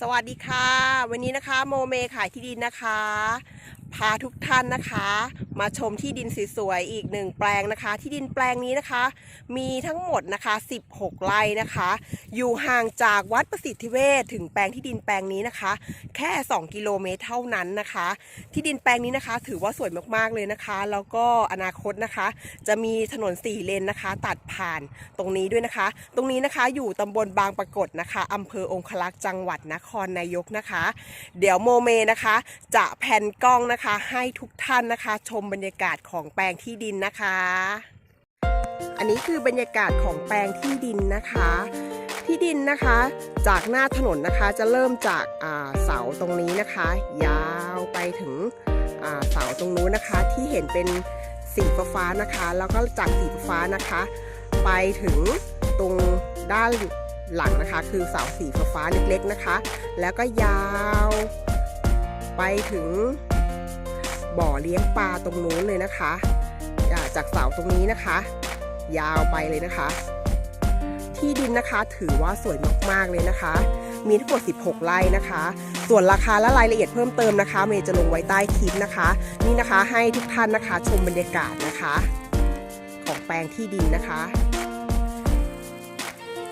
สวัสดีค่ะ วันนี้นะคะโมเมขายที่ดินนะคะ พาทุกท่านนะคะ มาชมที่ดินสวยๆอีกหนึ่งแปลงนะคะ ที่ดินแปลงนี้นะคะ มีทั้งหมดนะคะ 16 ไร่นะคะ อยู่ห่างจากวัดประสิทธิเวชถึงแปลงที่ดินแปลงนี้นะคะ แค่ 2 กิโลเมตรเท่านั้นนะคะ ที่ดินแปลงนี้นะคะ ถือว่าสวยมากๆเลยนะคะ แล้วก็อนาคตนะคะ จะมีถนนสี่เลนนะคะ ตัดผ่านตรงนี้ด้วยนะคะ ตรงนี้นะคะอยู่ตำบลบางปรากฏนะคะอำเภอองคลักษ์จังหวัดนครนายกนะคะ เดี๋ยวโมเมนะคะ จะแผ่นกล้องนะคะคะ ให้ทุกท่านนะคะ ชมบรรยากาศของแปลงที่ดินนะคะ อันนี้คือบรรยากาศของแปลงที่ดินนะคะ ที่ดินนะคะ จากหน้าถนนนะคะจะเริ่มจากาเสาตรงนี้นะคะ ยาวไปถึงอ่าเสาตรงนู้นนะคะ ที่เห็นเป็นสีฟ้านะคะ แล้วก็จากสีฟ้านะคะ ไปถึงตรงด้านหลังนะคะ คือเสาสีฟ้าเล็กๆนะคะ แล้วก็ยาวไปถึง บ่อเลี้ยงปลาตรงนู้นเลยนะคะจากเสาตรงนี้นะคะ ยาวไปเลยนะคะ ที่ดินนะคะถือว่าสวยมากๆเลยนะคะ มีทั้งหมด 16 ไร่นะคะ ส่วนราคาและรายละเอียดเพิ่มเติมนะคะ เมย์จะลงไว้ใต้คลิปนะคะ นี่นะคะให้ทุกท่านนะคะชมบรรยากาศนะคะ ของแปลงที่ดินนะคะ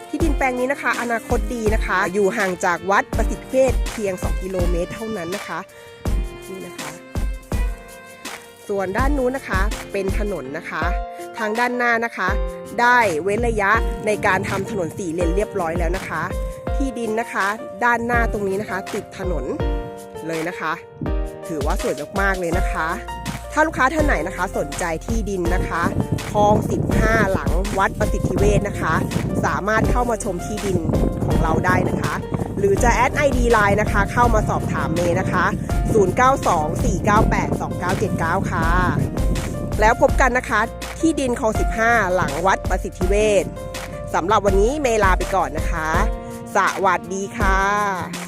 ที่ดินแปลงนี้นะคะ อนาคตดีนะคะ อยู่ห่างจากวัดประสิทธิเพศเพียง 2 กิโลเมตรเท่านั้นนะคะนี่นะคะ ส่วนด้านนู้นนะคะเป็นถนนนะคะ ทางด้านหน้านะคะ ได้เว้นระยะในการทำถนนสี่เลนเรียบร้อยแล้วนะคะ ที่ดินนะคะ ด้านหน้าตรงนี้นะคะ ติดถนนเลยนะคะ ถือว่าสวยมากๆเลยนะคะ ถ้าลูกค้าท่านไหนนะคะ สนใจที่ดินนะคะคลอง 15 หลังวัดประสิทธิเวชนะคะ สามารถเข้ามาชมที่ดินของเราได้นะคะ หรือจะแอด ID Line นะคะ เข้ามาสอบถามเมย์นะคะ 0924982979 ค่ะ แล้วพบกันนะคะที่ดินคลอง15 หลังวัดประสิทธิเวชสำหรับวันนี้เมลาไปก่อนนะคะ สวัสดีค่ะ